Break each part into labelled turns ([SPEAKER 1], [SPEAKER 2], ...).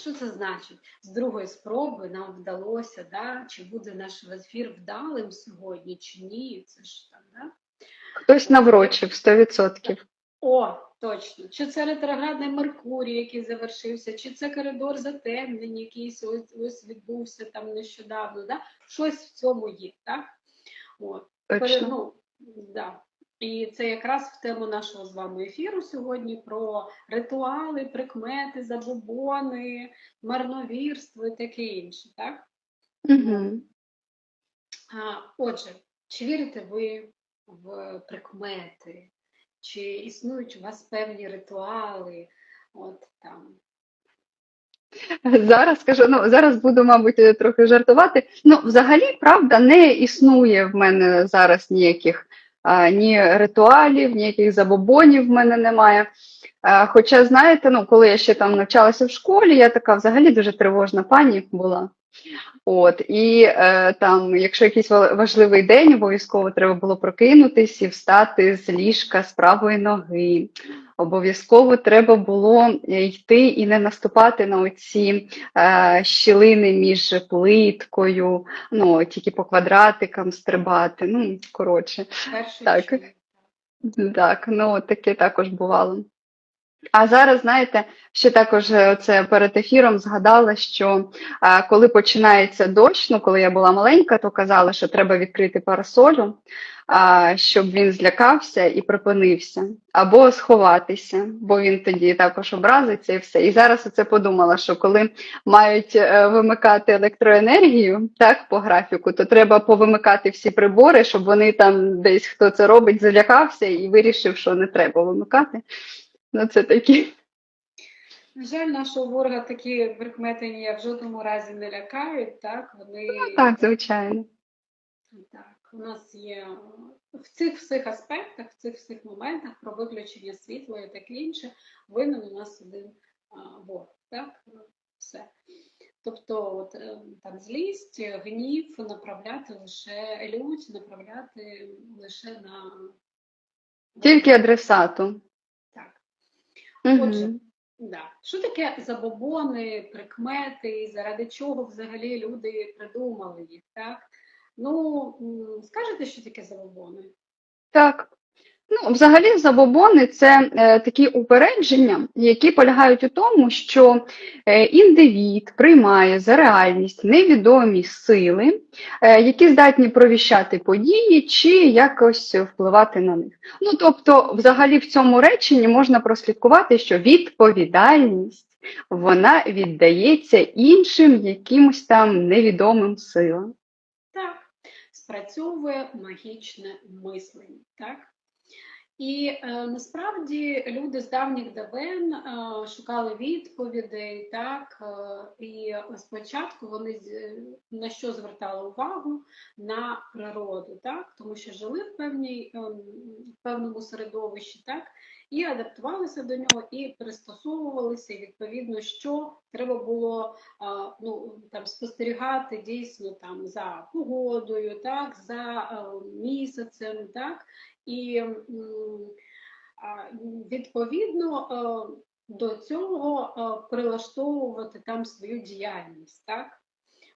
[SPEAKER 1] що це значить? З другої спроби нам вдалося, да? чи буде наш ефір вдалим сьогодні, чи ні? Це ж там, да?
[SPEAKER 2] Хтось наврочив 100%.
[SPEAKER 1] О, точно. Чи це ретроградний Меркурій, який завершився, чи це коридор затемнень, якийсь ось, ось відбувся там нещодавно. Да? Щось в цьому є, так? От.
[SPEAKER 2] Точно.
[SPEAKER 1] ну, да. І це якраз в тему нашого з вами ефіру сьогодні про ритуали, прикмети, забобони, марновірство і таке інше, так?
[SPEAKER 2] Угу.
[SPEAKER 1] А, отже, чи вірите ви в прикмети? Чи існують у вас певні ритуали? От там.
[SPEAKER 2] Зараз скажу, ну зараз буду, мабуть, трохи жартувати. Ну, взагалі, правда, не існує в мене зараз ніяких ні ритуалів, ніяких забобонів в мене немає. Хоча, знаєте, ну, коли я ще там навчалася в школі, я така взагалі дуже тривожна пані була. От, і е, там, якщо якийсь ва- важливий день, обов'язково треба було прокинутись і встати з ліжка з правої ноги. Обов'язково треба було е, йти і не наступати на оці е, щілини між плиткою, ну, тільки по квадратикам стрибати. Ну, коротше.
[SPEAKER 1] Перший
[SPEAKER 2] Так. Так, ну таке також бувало. А зараз, знаєте, ще також е, це перед ефіром згадала, що а, коли починається дощ, ну коли я була маленька, то казала, що треба відкрити парасолю, а, щоб він злякався і припинився, або сховатися, бо він тоді також образиться і все. І зараз оце подумала, що коли мають е, вимикати електроенергію так, по графіку, то треба повимикати всі прибори, щоб вони там десь хто це робить, залякався і вирішив, що не треба вимикати. Ну, це такі.
[SPEAKER 1] На жаль, нашого ворога такі прикмети ніяк в жодному разі не лякають, так? Вони
[SPEAKER 2] Так, звичайно.
[SPEAKER 1] Так, у нас є в цих всіх аспектах, в цих всіх моментах про виключення світла і таке інше, винен у нас один ворог. Так? Все. Тобто, от, е, там злість, гнів направляти лише лють, направляти лише на
[SPEAKER 2] Тільки адресату. Угу.
[SPEAKER 1] Отже, да. що таке забобони, прикмети, заради чого взагалі люди придумали їх, так? Ну, скажете, що таке забобони?
[SPEAKER 2] Так. Ну, взагалі, забобони це е, такі упередження, які полягають у тому, що е, індивід приймає за реальність невідомі сили, е, які здатні провіщати події чи якось впливати на них. Ну, тобто, взагалі, в цьому реченні можна прослідкувати, що відповідальність вона віддається іншим якимось там невідомим силам.
[SPEAKER 1] Так, спрацьовує магічне мислення. Так? І е, насправді люди з давніх давен е, шукали відповідей, так, е, і спочатку вони з- на що звертали увагу? На природу, так, тому що жили в, певній, е, в певному середовищі, так, і адаптувалися до нього, і пристосовувалися, відповідно, що треба було ну, там, спостерігати дійсно там, за погодою, так, за місяцем, так, і відповідно до цього прилаштовувати там свою діяльність. Так?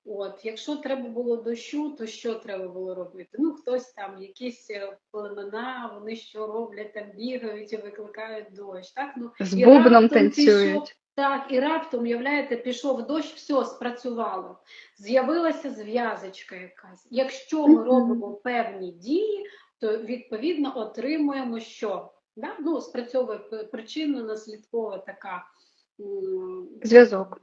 [SPEAKER 1] От, якщо треба було дощу, то що треба було робити? Ну, хтось там, якісь е, племена, вони що роблять, там бігають і викликають дощ. Так? Ну,
[SPEAKER 2] З
[SPEAKER 1] і
[SPEAKER 2] бубном танцюють.
[SPEAKER 1] пішов- так, і раптом, уявляєте, пішов дощ, все, спрацювало. З'явилася зв'язочка якась. Якщо ми робимо певні дії, то відповідно отримуємо що? Да? Ну, спрацьовує п- причинно-наслідкова така
[SPEAKER 2] Зв'язок.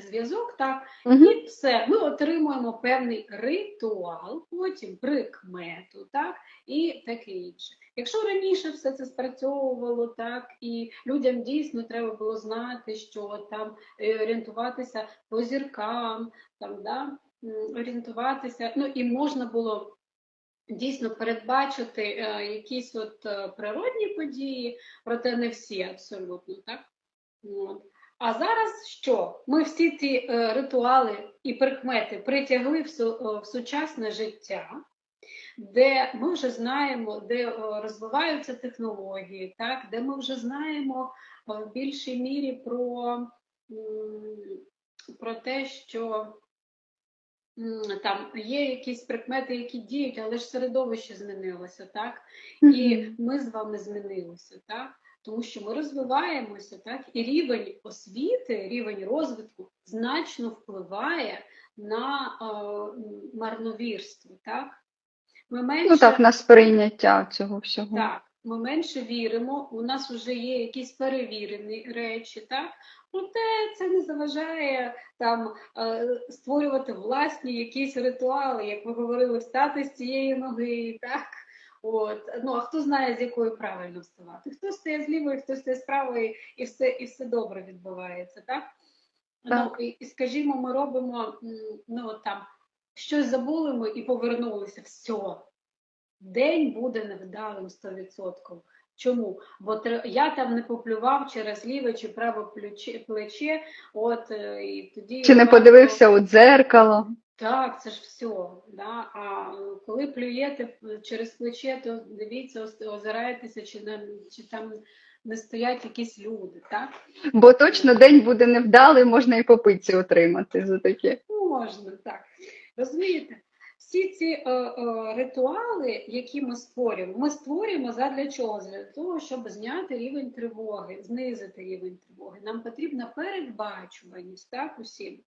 [SPEAKER 1] Зв'язок, так,
[SPEAKER 2] Угу.
[SPEAKER 1] і все, ми отримуємо певний ритуал, потім прикмету, так, і таке інше. Якщо раніше все це спрацьовувало, так, і людям дійсно треба було знати, що там е, орієнтуватися по зіркам, там, да, орієнтуватися, ну і можна було дійсно передбачити е, якісь от е, природні події, проте не всі абсолютно, так. От. А зараз що? Ми всі ці е, ритуали і прикмети притягли в, су- е, в сучасне життя, де ми вже знаємо, де е, розвиваються технології, так? де ми вже знаємо е, в більшій мірі про про те, що там є якісь прикмети, які діють, але ж середовище змінилося, так? І ми з вами змінилися, так? Тому що ми розвиваємося, так? І рівень освіти, рівень розвитку значно впливає на е, марновірство, так? Ми менше,
[SPEAKER 2] Ну так, на сприйняття цього всього.
[SPEAKER 1] так, ми менше віримо, у нас вже є якісь перевірені речі, так? Проте це не заважає там е, створювати власні якісь ритуали, як ви говорили, встати з цієї ноги, так? От. Ну, а хто знає, з якої правильно вставати? Хто стає з лівої, хто стає з правої, і все, і все добре відбувається, так?
[SPEAKER 2] Так.
[SPEAKER 1] Ну, і, і скажімо, ми робимо ну, там, щось забули ми і повернулися. Все. День буде невдалим 100%. Чому? Бо я там не поплював через ліве чи праве плече, плече от е, і тоді
[SPEAKER 2] Чи не подивився у дзеркало?
[SPEAKER 1] Так, це ж все. Да? А коли плюєте через плече, то дивіться, озирайтеся, чи, чи там не стоять якісь люди, так?
[SPEAKER 2] Бо точно день буде невдалий, можна і по пиці отримати за таке.
[SPEAKER 1] Можна, так. Розумієте? Всі ці е, е, ритуали, які ми створюємо, ми створюємо задля чого? Для того, щоб зняти рівень тривоги, знизити рівень тривоги. Нам потрібна передбачуваність, так, усім.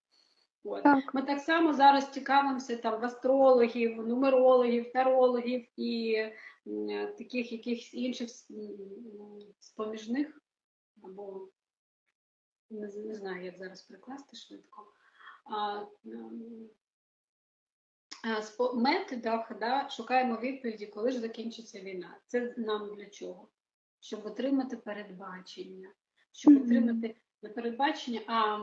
[SPEAKER 1] От.
[SPEAKER 2] Так.
[SPEAKER 1] Ми так само зараз цікавимося там в астрологів, нумерологів, тарологів і таких якихось інших споміжних, або не, не знаю, як зараз прикласти швидко. А, методах да, шукаємо відповіді, коли ж закінчиться війна. Це нам для чого? Щоб отримати передбачення, щоб
[SPEAKER 2] Мгм.
[SPEAKER 1] отримати не передбачення, а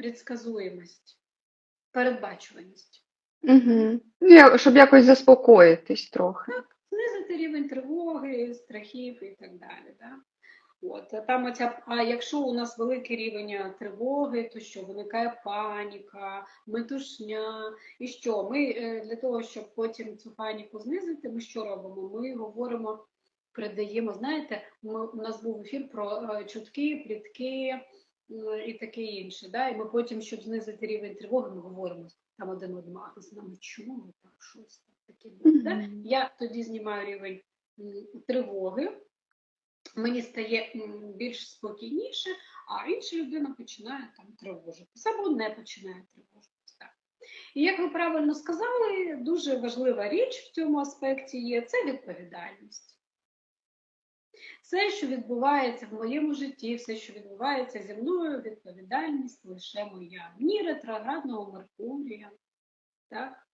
[SPEAKER 1] предсказуємость, передбачуваність.
[SPEAKER 2] Угу. Я, щоб якось заспокоїтись трохи.
[SPEAKER 1] Так, Знизити рівень тривоги, страхів і так далі. Да? От, а там оця, а якщо у нас великий рівень е, тривоги, то що виникає паніка, метушня. І що? Ми е, для того, щоб потім цю паніку знизити, ми що робимо? Ми говоримо, передаємо, знаєте, ми, у нас був ефір про е, чутки, плітки і таке інше. Да? І ми потім, щоб знизити рівень тривоги, ми говоримо там один одному, а ви з нами чули там щось там таке. Да? Я тоді знімаю рівень тривоги, мені стає більш спокійніше, а інша людина починає там тривожитися або не починає тривожитися. Так. І як ви правильно сказали, дуже важлива річ в цьому аспекті є це відповідальність. Все, що відбувається в моєму житті, все, що відбувається зі мною, відповідальність лише моя. Ні ретроградного Меркурія, так?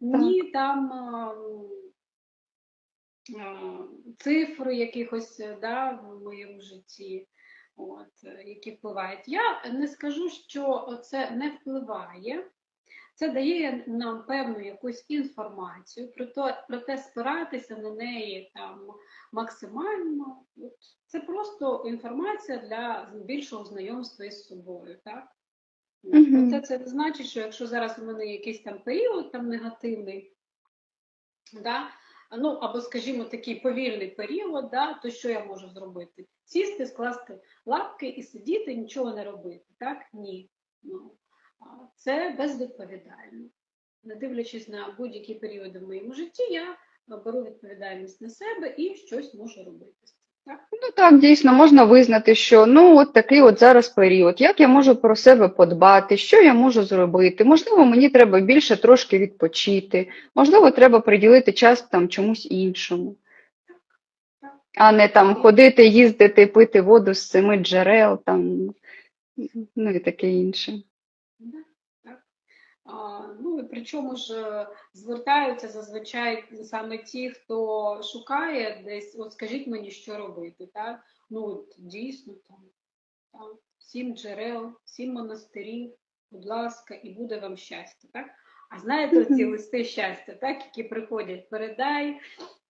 [SPEAKER 1] ні там а, а, цифр якихось да, в моєму житті, от, які впливають. Я не скажу, що це не впливає. Це дає нам певну якусь інформацію, проте, проте спиратися на неї там максимально. От, це просто інформація для більшого знайомства із собою. Так? От,
[SPEAKER 2] Мгм.
[SPEAKER 1] Проте це не значить, що якщо зараз у мене якийсь там період там негативний, да, ну або, скажімо, такий повільний період, да, то що я можу зробити? Сісти, скласти лапки і сидіти, нічого не робити. Так? Ні. Ну, це безвідповідально. Не дивлячись на будь-які періоди в моєму житті, я беру відповідальність на себе і щось можу робити. Так?
[SPEAKER 2] Ну так, дійсно, можна визнати, що ну от такий от зараз період. Як я можу про себе подбати, що я можу зробити? Можливо, мені треба більше трошки відпочити, можливо, треба приділити час там чомусь іншому,
[SPEAKER 1] Так.
[SPEAKER 2] а не там ходити, їздити, пити воду з семи джерел, там, ну і таке інше.
[SPEAKER 1] Ну і причому ж е, звертаються зазвичай саме ті, хто шукає десь, от скажіть мені, що робити, так? Ну от дійсно там, там сім джерел, сім монастирів, будь ласка, і буде вам щастя, так? Знаєте, ці листи щастя, так, які приходять, передай,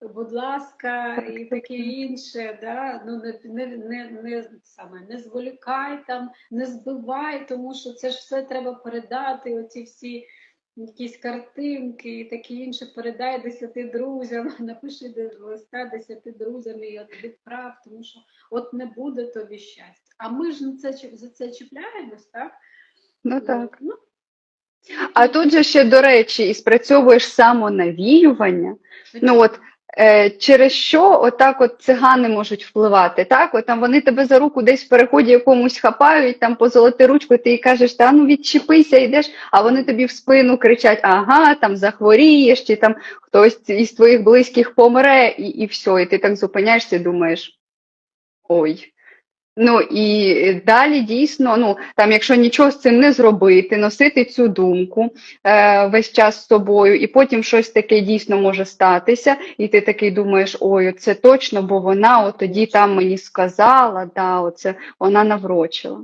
[SPEAKER 1] будь ласка, і таке
[SPEAKER 2] так.
[SPEAKER 1] інше, да? ну не, не, не, не, саме, не зволікай там, не збивай, тому що це ж все треба передати, оці всі якісь картинки і таке інше, передай десяти друзям, напиши листа десяти друзям і от відправ, тому що от не буде тобі щастя. А ми ж на це, за це чіпляємось, так?
[SPEAKER 2] Ну так.
[SPEAKER 1] Ну,
[SPEAKER 2] А тут же ще, до речі, і спрацьовуєш самонавіювання. Ну от е, через що отак от цигани можуть впливати? Так, от там вони тебе за руку десь в переході якомусь хапають, там позолоти ручку, ти їй кажеш, та ну відчепися, йдеш, а вони тобі в спину кричать: ага, там захворієш, чи там хтось із твоїх близьких помре, і, і все, і ти так зупиняєшся і думаєш. Ой. Ну і далі дійсно, ну там, якщо нічого з цим не зробити, носити цю думку е, весь час з собою, і потім щось таке дійсно може статися, і ти такий думаєш, ой, це точно, бо вона от тоді там мені сказала, да, оце вона наврочила.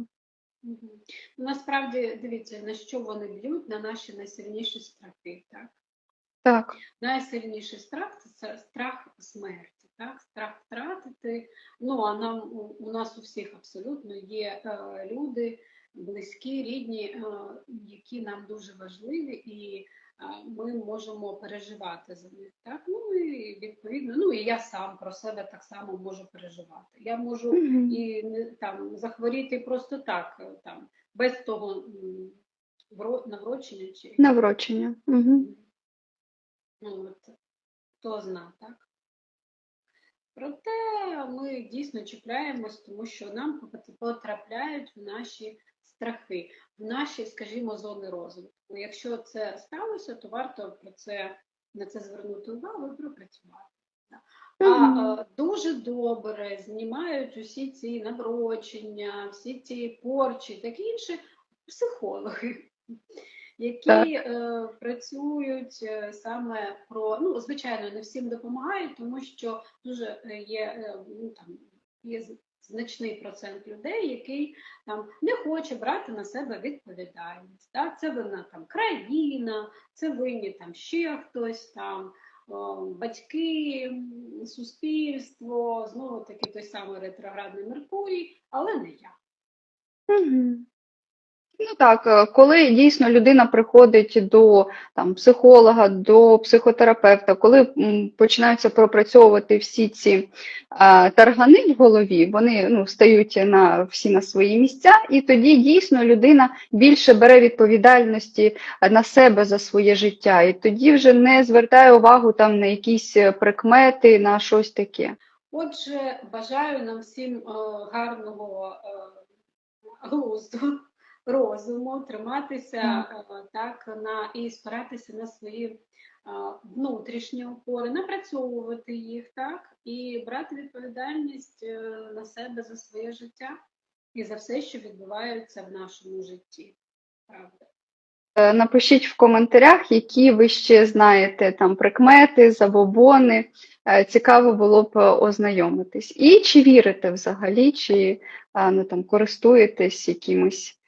[SPEAKER 1] Ну, Насправді, дивіться, на що вони б'ють, на наші найсильніші страхи. Так?
[SPEAKER 2] Так.
[SPEAKER 1] Найсильніший страх це страх смерті, так? страх втратити. Ну, а нам у- нас у всіх абсолютно є е, люди, близькі, рідні, е, які нам дуже важливі, і е, ми можемо переживати за них. Так? Ну і відповідно, ну і я сам про себе так само можу переживати. Я можу
[SPEAKER 2] Мгм.
[SPEAKER 1] і там захворіти просто так, е, там без того вро- наврочення чи
[SPEAKER 2] Наврочення. Угу.
[SPEAKER 1] ну, от, хто зна, так? Проте ми дійсно чіпляємось, тому що нам потрапляють в наші страхи, в наші, скажімо, зони розвитку. Якщо це сталося, то варто про це на це звернути увагу і пропрацювати. А дуже добре знімають усі ці наврочення, всі ці порчі, такі інші психологи, які е, працюють е, саме про ну, звичайно, не всім допомагають, тому що дуже є, е, ну, там, є значний процент людей, який там не хоче брати на себе відповідальність. Так? Це вина там країна, це винні там ще хтось там о, батьки, суспільство, знову таки той самий ретроградний Меркурій, але не я.
[SPEAKER 2] Мгм. Ну так, е, коли дійсно людина приходить до там, психолога, до психотерапевта, коли починаються пропрацьовувати всі ці а, таргани в голові, вони ну, стають на всі на свої місця, і тоді дійсно людина більше бере відповідальності е, на себе за своє життя, і тоді вже не звертає увагу там на якісь е, прикмети, на щось таке.
[SPEAKER 1] Отже, бажаю нам всім е, гарного е, глузду, розуму, триматися е, так на і спиратися на свої е, внутрішні опори, напрацьовувати їх так і брати відповідальність е, на себе за своє життя і за все, що відбувається в нашому житті. Правда.
[SPEAKER 2] Напишіть в коментарях, які ви ще знаєте там прикмети, забобони. Цікаво було б ознайомитись. І чи вірите взагалі, чи ну, там, користуєтесь якимись м,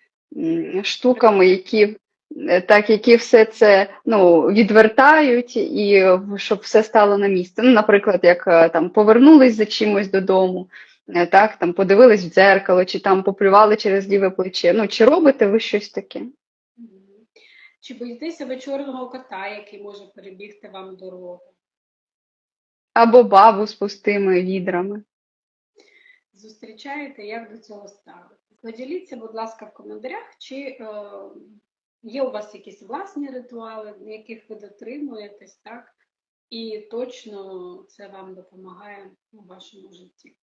[SPEAKER 2] штуками, які, е, так, які все це ну, відвертають, і щоб все стало на місце. Ну, наприклад, як е, там повернулись за чимось додому, е, так, там, подивились в дзеркало, чи там поплювали через ліве плече. Ну, чи робите ви щось таке?
[SPEAKER 1] Чи боїтеся ви чорного кота, який може перебігти вам дорогу?
[SPEAKER 2] Або бабу з пустими відрами.
[SPEAKER 1] Зустрічаєте, як до цього ставити? Поділіться, будь ласка, в коментарях, чи е, є у вас якісь власні ритуали, яких ви дотримуєтесь, так? І точно це вам допомагає у вашому житті.